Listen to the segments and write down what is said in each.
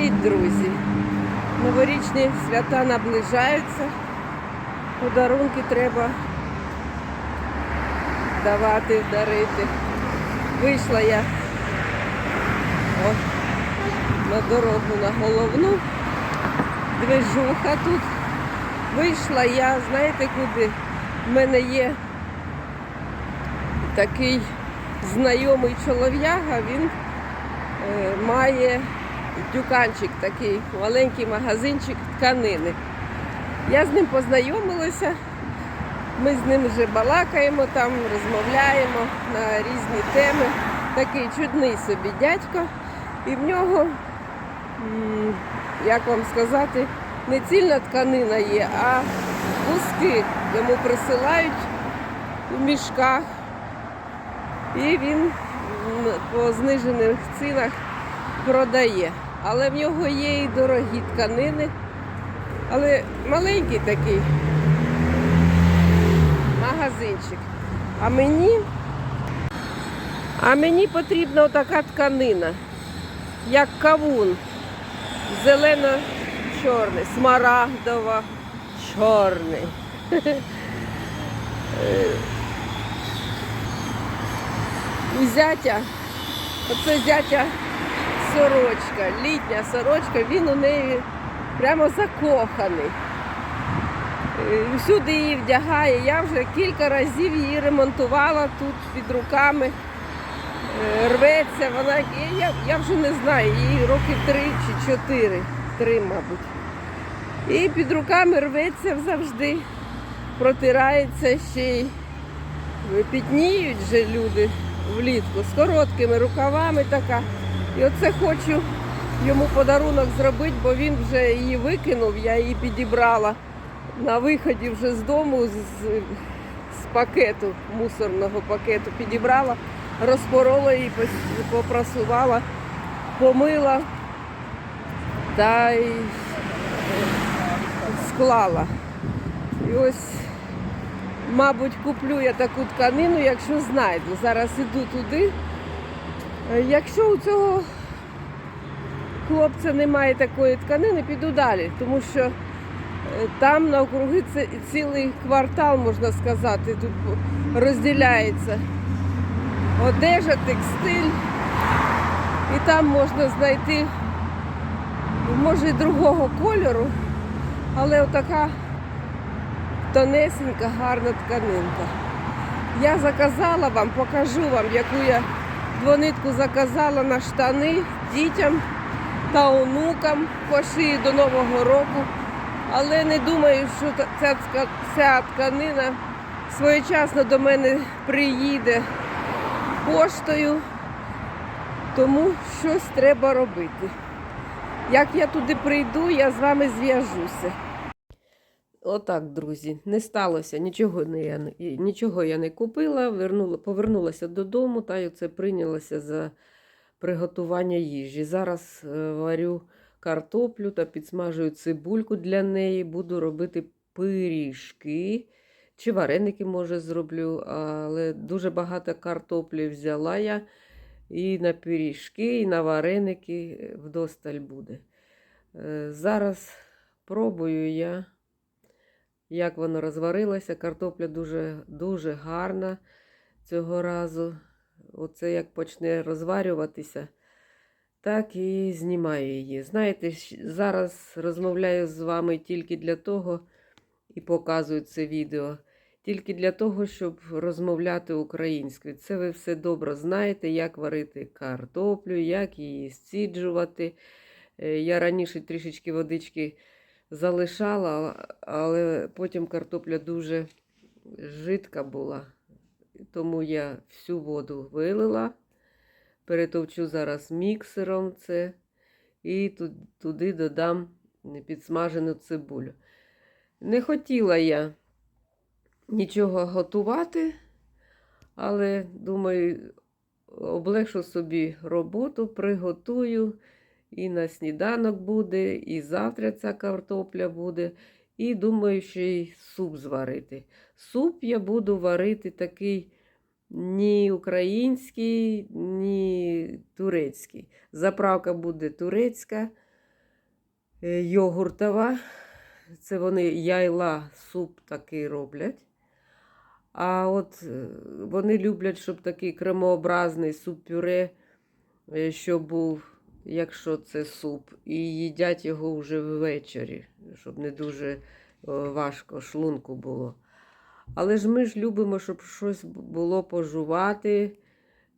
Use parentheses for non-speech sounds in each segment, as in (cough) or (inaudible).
Привіт, друзі! Новорічні свята наближаються. Подарунки треба давати, дарити. Вийшла я о, на дорогу на головну. Движуха тут. Вийшла я, знаєте куди? В мене є такий знайомий чолов'яга, він е, має дюканчик такий, маленький магазинчик тканини. Я з ним познайомилася, ми з ним вже балакаємо там, розмовляємо на різні теми. Такий чудний собі дядько. І в нього, як вам сказати, не цільна тканина є, а куски йому присилають у мішках. І він по знижених цінах продає. Але в нього є і дорогі тканини, але маленький такий магазинчик. А мені, а мені потрібна така тканина, як кавун, зелено-чорний, смарагдово чорний. (laughs) У зятя, оце зятя сорочка, літня сорочка, він у неї прямо закоханий. Е, Всюди її вдягає. Я вже кілька разів її ремонтувала тут під руками. Е, Рветься, вона я, я, вже не знаю, їй років три чи чотири, три, мабуть. І під руками рветься завжди, протирається ще й пітніють же люди влітку з короткими рукавами така. І оце хочу йому подарунок зробити, бо він вже її викинув, я її підібрала на виході вже з дому з, з пакету, мусорного пакету підібрала, розпорола її, попрасувала, помила та й склала. І ось Мабуть, куплю я таку тканину, якщо знайду. Зараз іду туди. Е, Якщо у цього хлопця немає такої тканини, піду далі, тому що е, там навкруги цілий квартал, можна сказати, тут розділяється одежа, текстиль. І там можна знайти, може, і другого кольору, але отака тонесенька, гарна тканинка. Я заказала вам, покажу вам, яку я двонитку заказала на штани дітям та онукам пошию до Нового року. Але не думаю, що ця, ця, тканина своєчасно до мене приїде поштою, тому щось треба робити. Як я туди прийду, я з вами зв'яжуся. Отак, друзі, не сталося, нічого не я нічого я не купила, вернула, повернулася додому та й оце прийнялася за приготування їжі. Зараз е, варю картоплю та підсмажую цибульку для неї, буду робити пиріжки. Чи вареники, може, зроблю, але дуже багато картоплі взяла я. І на пиріжки, і на вареники е, вдосталь буде. Е, Зараз пробую я як воно розварилося. Картопля дуже, дуже гарна цього разу. Оце як почне розварюватися, так і знімаю її. Знаєте, зараз розмовляю з вами тільки для того і показую це відео. Тільки для того, щоб розмовляти українською. Це ви все добре знаєте, як варити картоплю, як її сціджувати. Е, Я раніше трішечки водички залишала, але потім картопля дуже жидка була, тому я всю воду вилила, перетовчу зараз міксером це і туди додам підсмажену цибулю. Не хотіла я нічого готувати, але думаю, облегшу собі роботу, приготую. І на сніданок буде, і завтра ця картопля буде. І думаю, ще й суп зварити. Суп я буду варити такий ні український, ні турецький. Заправка буде турецька, е, йогуртова. Це вони яйла, суп такий роблять. А от е, вони люблять, щоб такий кремообразний суп-пюре, е, що був, якщо це суп, і їдять його вже ввечері, щоб не дуже е, важко шлунку було. Але ж ми ж любимо, щоб щось було пожувати,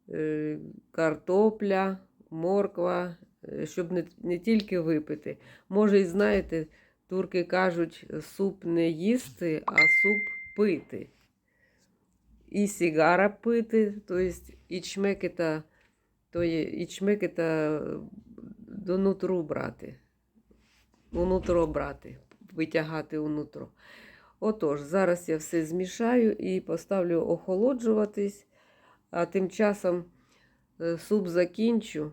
е, картопля, морква, е, щоб не, не тільки випити. Може, і знаєте, турки кажуть, суп не їсти, а суп пити. І сігара пити, тобто ічмек это, то є ічмек это до нутру брати. У нутро брати, витягати у нутро. Отож, зараз я все змішаю і поставлю охолоджуватись, а тим часом е, суп закінчу.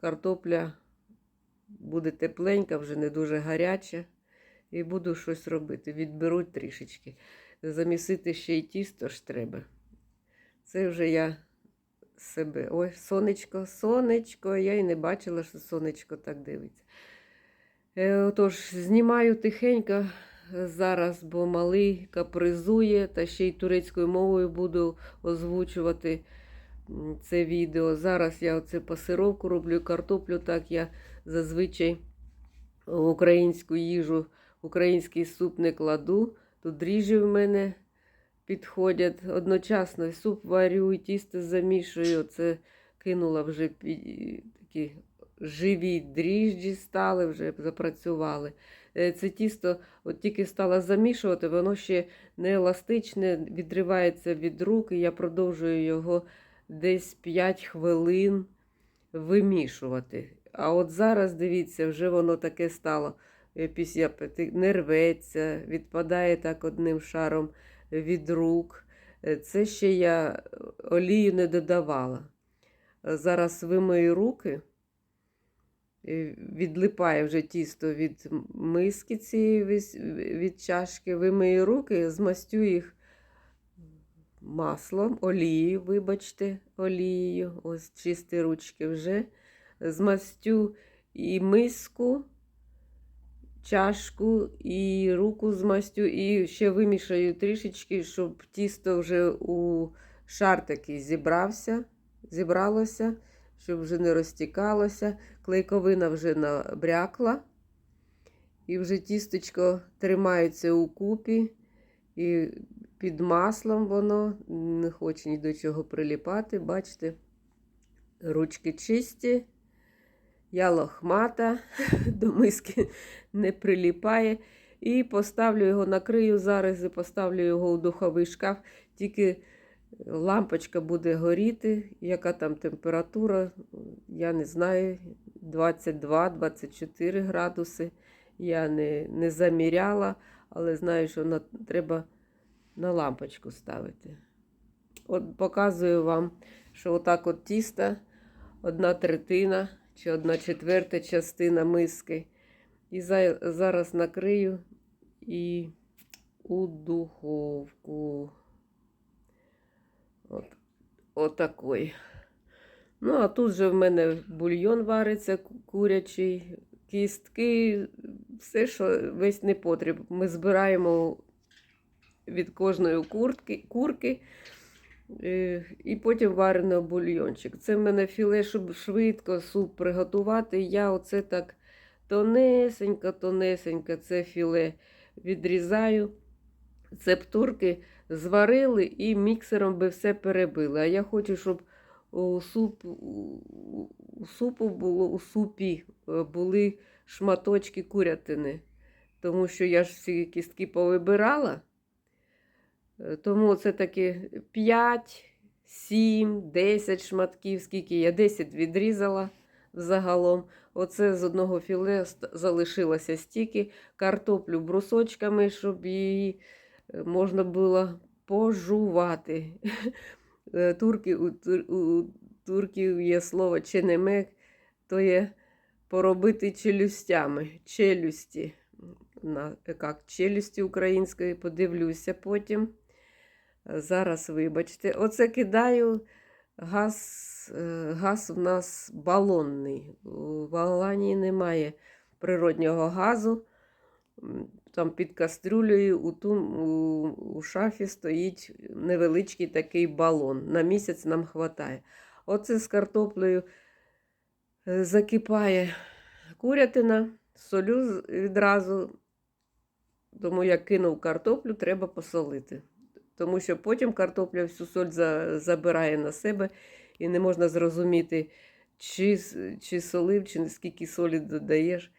Картопля буде тепленька, вже не дуже гаряча. І буду щось робити. Відберуть трішечки. Замісити ще й тісто ж треба. Це вже я себе. Ой, сонечко, сонечко. Я й не бачила, що сонечко так дивиться. Е, Отож, знімаю тихенько зараз, бо малий капризує, та ще й турецькою мовою буду озвучувати це відео. Зараз я оце пасировку роблю, картоплю, так я зазвичай українську їжу, український суп не кладу. Тут дріжджі в мене підходять. Одночасно і суп варю, і тісто замішую. Це кинула вже такі живі дріжджі стали, вже запрацювали. Е, Це тісто от тільки стала замішувати, воно ще не еластичне, відривається від рук, і я продовжую його десь 5 хвилин вимішувати. А от зараз, дивіться, вже воно таке стало після не рветься, відпадає так одним шаром від рук. Е, Це ще я олію не додавала. Е, Зараз вимию руки, е, відлипає вже тісто від миски цієї від чашки, вимию руки, змастю їх маслом, олією, вибачте, олією, ось чисті ручки вже. Змастю і миску, чашку, і руку змастю, і ще вимішаю трішечки, щоб тісто вже у шар такий зібрався, зібралося, щоб вже не розтікалося. Клейковина вже набрякла. І вже тістечко тримається у купі, і під маслом воно не хоче ні до чого приліпати. Бачите, ручки чисті. Я лохмата, (laughs) до миски не приліпає. І поставлю його, накрию зараз і поставлю його у духовий шкаф. Тільки лампочка буде горіти. Яка там температура, я не знаю, 22-24 градуси. Я не, не заміряла, але знаю, що на, треба на лампочку ставити. От показую вам, що отак от тіста, одна третина чи одна четверта частина миски. І за, зараз накрию і у духовку. От, отакой. Ну, а тут же в мене бульйон вариться курячий, кістки, все, що весь непотріб. Ми збираємо від кожної куртки, курки. І потім варено бульйончик. Це в мене філе, щоб швидко суп приготувати. Я оце так тонесенько, тонесенько це філе відрізаю. Це птурки зварили і міксером би все перебили. А я хочу, щоб у, суп, у супу було, у супі е, були шматочки курятини. Тому що я ж всі кістки повибирала. Е, Тому це таки 5, 7, 10 шматків, скільки я 10 відрізала загалом. Оце з одного філе залишилося стільки. Картоплю брусочками, щоб її е, можна було пожувати. (laughs) Е, Турки, у, у турків є слово ченемек, то є поробити челюстями, челюсті. На, як, челюсті української, подивлюся потім. Зараз, вибачте, оце кидаю газ, е, газ у нас балонний. У Аланії немає природнього газу. Там під кастрюлею у, ту, у, у шафі стоїть невеличкий такий балон. На місяць нам вистачає. Оце з картоплею е, закипає курятина, солю відразу. Тому як кинув картоплю, треба посолити. Тому що потім картопля всю соль за, забирає на себе і не можна зрозуміти, чи, чи солив, чи скільки солі додаєш.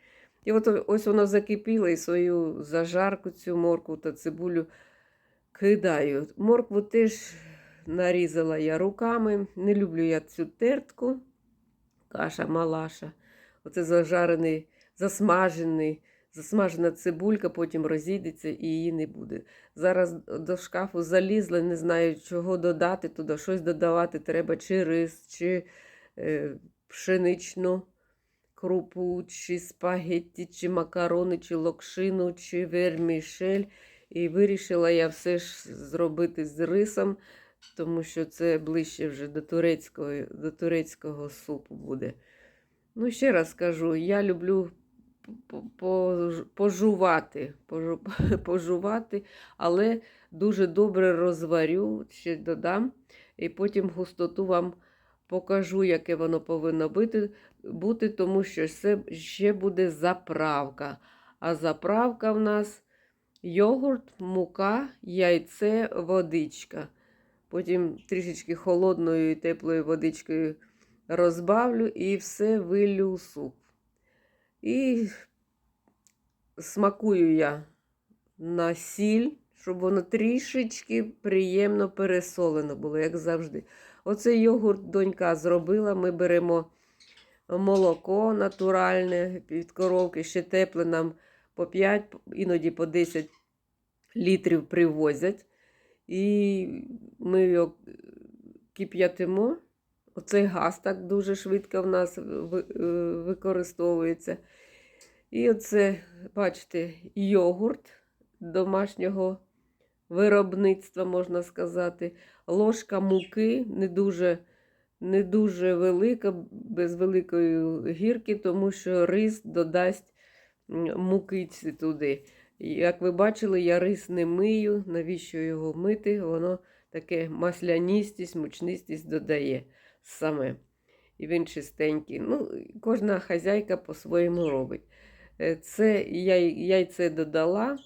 І от ось воно закипіло і свою зажарку, цю моркву та цибулю кидаю. Моркву теж нарізала я руками. Не люблю я цю тертку. Каша малаша. Оце зажарений, засмажений, засмажена цибулька, потім розійдеться і її не буде. Зараз до шкафу залізла, не знаю, чого додати туди. Щось додавати треба, чи рис, чи е, пшеничну крупу, чи спагетті, чи макарони, чи локшину, чи вермішель. І вирішила я все ж зробити з рисом, тому що це ближче вже до турецького, до турецького супу буде. Ну, ще раз кажу, я люблю пожувати, (laughs) пожувати, але дуже добре розварю, ще додам, і потім густоту вам покажу, яке воно повинно бути, бути тому що це ще буде заправка. А заправка в нас йогурт, мука, яйце, водичка. Потім трішечки холодною і теплою водичкою розбавлю і все вилю суп. І смакую я на сіль, щоб воно трішечки приємно пересолено було, як завжди. Оцей йогурт донька зробила. Ми беремо молоко натуральне від коровки, ще тепле нам по 5, іноді по 10 літрів привозять. І ми його кип'ятимо. Оцей газ так дуже швидко в нас е, використовується. І оце, бачите, йогурт домашнього виробництва, можна сказати. Ложка муки не дуже, не дуже велика, без великої гірки, тому що рис додасть мукиці туди. Як ви бачили, я рис не мию. Навіщо його мити? Воно таке масляністість, мучнистість додає саме. І він чистенький. Ну, кожна хазяйка по-своєму робить. Е, Це я яйце додала,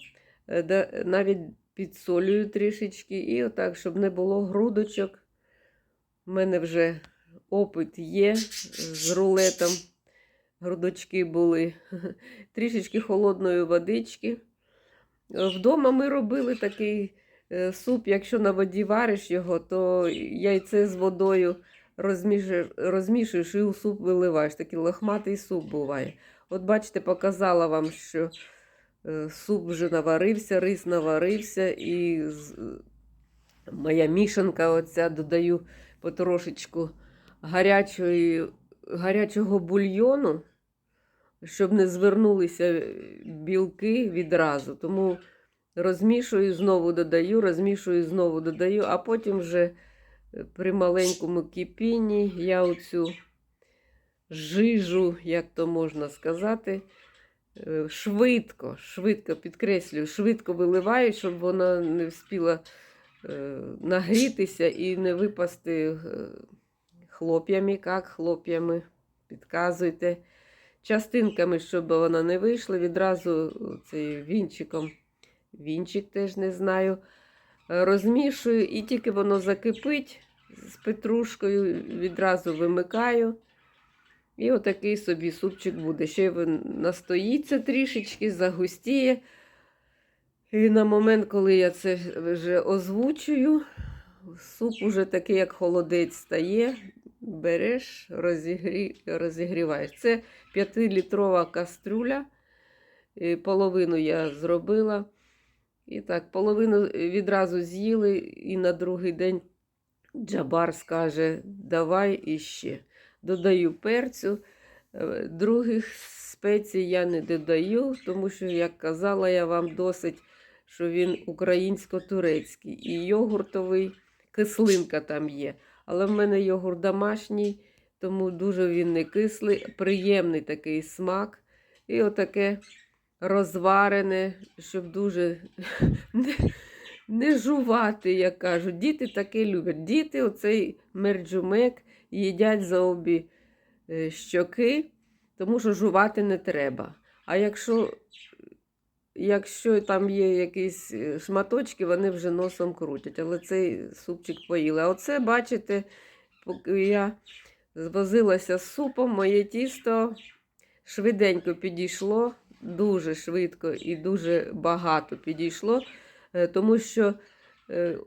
е, навіть підсолюю трішечки, і отак, щоб не було грудочок. У мене вже опит є з рулетом. Грудочки були. (laughs) Трішечки холодної водички. Е, Вдома ми робили такий е, суп, якщо на воді вариш його, то яйце з водою розмішуєш, і у суп виливаєш. Такий лохматий суп буває. От бачите, показала вам, що е, суп вже наварився, рис наварився, і моя мішанка оця додаю потрошечку гарячої, гарячого бульйону, щоб не звернулися білки відразу. Тому розмішую, знову додаю, розмішую, знову додаю, а потім вже при маленькому кипінні я оцю жижу, як то можна сказати, е, швидко, швидко підкреслюю, швидко виливаю, щоб вона не вспіла е, нагрітися і не випасти е, хлоп'ями, як хлоп'ями, підказуйте. Частинками, щоб вона не вийшла, відразу цей вінчиком, вінчик теж не знаю, розмішую і тільки воно закипить з петрушкою, відразу вимикаю. І отакий собі супчик буде. Ще він настоїться трішечки, загустіє. І на момент, коли я це вже озвучую, суп уже такий, як холодець стає. Береш, розігрі... розігріваєш. Це 5-літрова каструля. І половину я зробила. І так, половину відразу з'їли, і на другий день Джабар скаже: давай іще. Додаю перцю. Е, Других спецій я не додаю, тому що, як казала я вам досить, що він українсько-турецький і йогуртовий, кислинка там є. Але в мене йогурт домашній, тому дуже він не кислий, приємний такий смак. І отаке розварене, щоб дуже (laughs) не, не жувати, як кажуть. Діти таке люблять. Діти оцей мерджумек їдять за обі е, щоки, тому що жувати не треба. А якщо, якщо там є якісь е, шматочки, вони вже носом крутять. Але цей супчик поїли. А оце, бачите, я звозилася з супом, моє тісто швиденько підійшло, дуже швидко і дуже багато підійшло, е, тому що, е,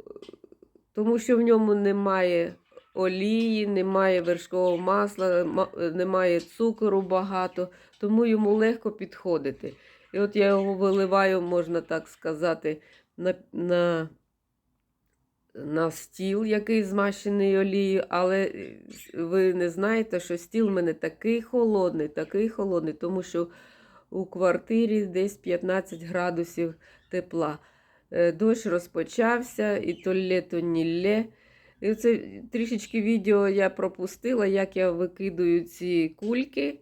тому що в ньому немає олії, немає вершкового масла, е, немає цукору багато, тому йому легко підходити. І от я його виливаю, можна так сказати, на, на, на стіл, який змащений олією, але ви не знаєте, що стіл в мене такий холодний, такий холодний, тому що у квартирі десь 15 градусів тепла. Е, Дощ розпочався, і то лє, ні лє. І це трішечки відео я пропустила, як я викидаю ці кульки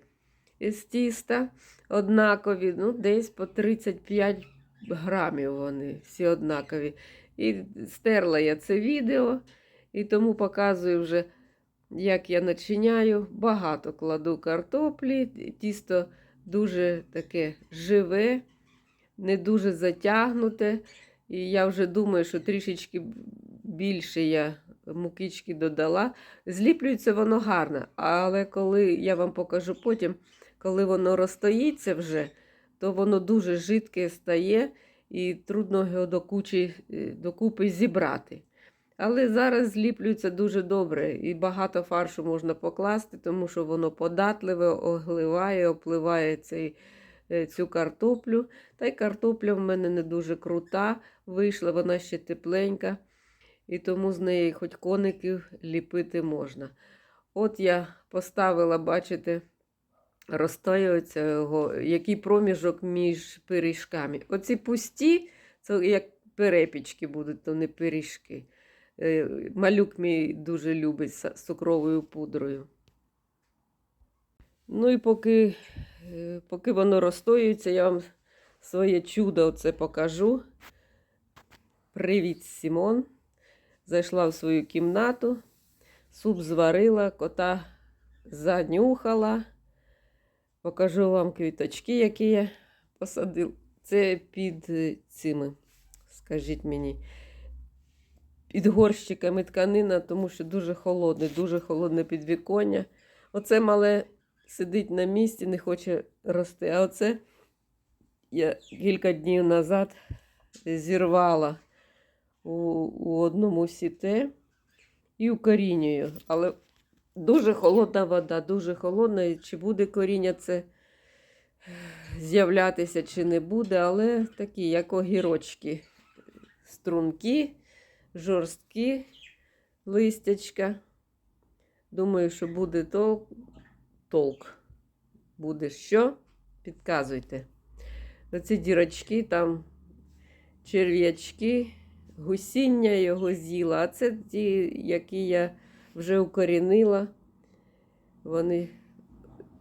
з тіста однакові, ну, десь по 35 грамів вони всі однакові. І стерла я це відео, і тому показую вже, як я начиняю. Багато кладу картоплі, тісто дуже таке живе, не дуже затягнуте. І я вже думаю, що трішечки більше я мукички додала. Зліплюється воно гарно, але коли я вам покажу потім, коли воно розстоїться вже, то воно дуже жидке стає і трудно його до кучі, е, докупи зібрати. Але зараз зліплюється дуже добре і багато фаршу можна покласти, тому що воно податливе, огливає, опливає цей, е, цю картоплю. Та й картопля в мене не дуже крута, вийшла, вона ще тепленька, і тому з неї хоч коників ліпити можна. От я поставила, бачите, розстоюється його, який проміжок між пиріжками. Оці пусті, це як перепічки будуть, то не пиріжки. Е, Малюк мій дуже любить з цукровою пудрою. Ну і поки, е, поки воно розстоюється, я вам своє чудо оце покажу. Привіт, Сімон. Зайшла в свою кімнату, суп зварила, кота занюхала. Покажу вам квіточки, які я посадив. Це під е, цими, скажіть мені, під горщиками тканина, тому що дуже холодне, дуже холодне підвіконня. Оце мале сидить на місці, не хоче рости. А оце я кілька днів назад зірвала у, у одному сіте і укорінюю. Але дуже холодна вода, дуже холодна. І чи буде коріння це з'являтися, чи не буде, але такі, як огірочки, струнки, жорсткі листячка. Думаю, що буде толк. толк. Буде що? Підказуйте. Оці дірочки, там черв'ячки, гусіння його з'їла, а це ті, які я вже укорінила. Вони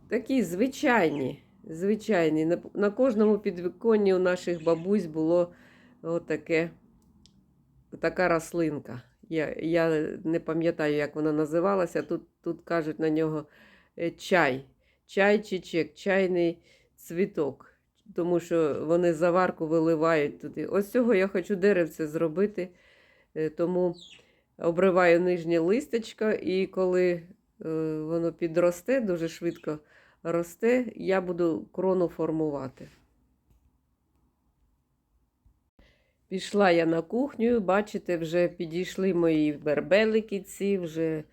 такі звичайні. Звичайні. На, кожному підвіконні у наших бабусь було отаке, така рослинка. Я, я не пам'ятаю, як вона називалася. Тут, тут кажуть на нього е, чай. Чай чи чек, чайний цвіток. Тому що вони заварку виливають туди. Ось цього я хочу деревце зробити. е, Тому обриваю нижнє листечко, і коли е, воно підросте, дуже швидко росте, я буду крону формувати. Пішла я на кухню, бачите, вже підійшли мої бербелики ці, вже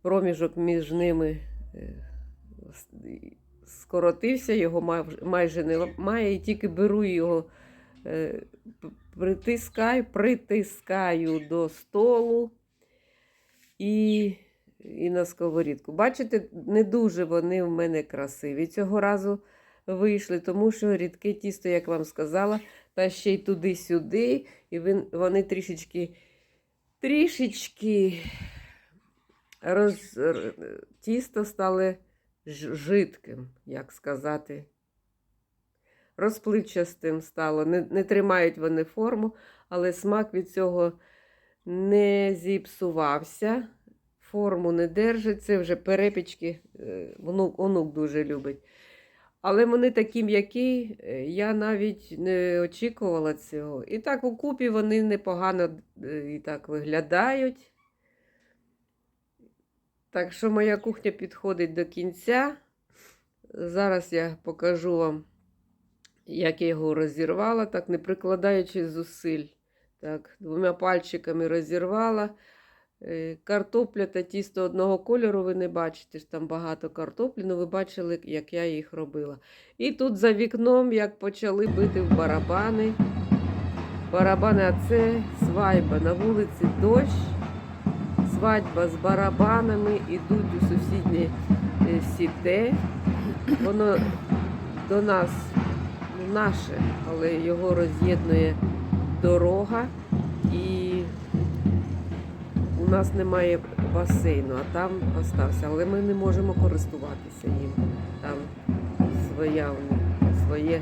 проміжок між ними е, скоротився, його майже немає, і тільки беру його, е, притискаю, притискаю до столу і, і на сковорідку. Бачите, не дуже вони в мене красиві. Цього разу вийшли, тому що рідке тісто, як вам сказала, та ще й туди-сюди, і вони трішечки, трішечки роз, тісто стали жидким, як сказати, розпливчастим стало. Не, не тримають вони форму, але смак від цього не зіпсувався. Форму не держить. Це вже перепічки. е, Онук, онук дуже любить. Але вони такі м'які, е, я навіть не очікувала цього. І так у купі вони непогано е, і так виглядають. Так що моя кухня підходить до кінця. Зараз я покажу вам, як я його розірвала, так не прикладаючи зусиль. Так, двома пальчиками розірвала. Е, Картопля та тісто одного кольору ви не бачите, ж там багато картоплі, але ви бачили, як я їх робила. І тут за вікном, як почали бити в барабани. Барабани, а це свадьба. На вулиці дощ, свадьба з барабанами, ідуть у сусіднє е, сіте. Воно до нас ну, наше, але його роз'єднує дорога. Нас немає басейну, а там остався. Але ми не можемо користуватися їм. Там своя, своє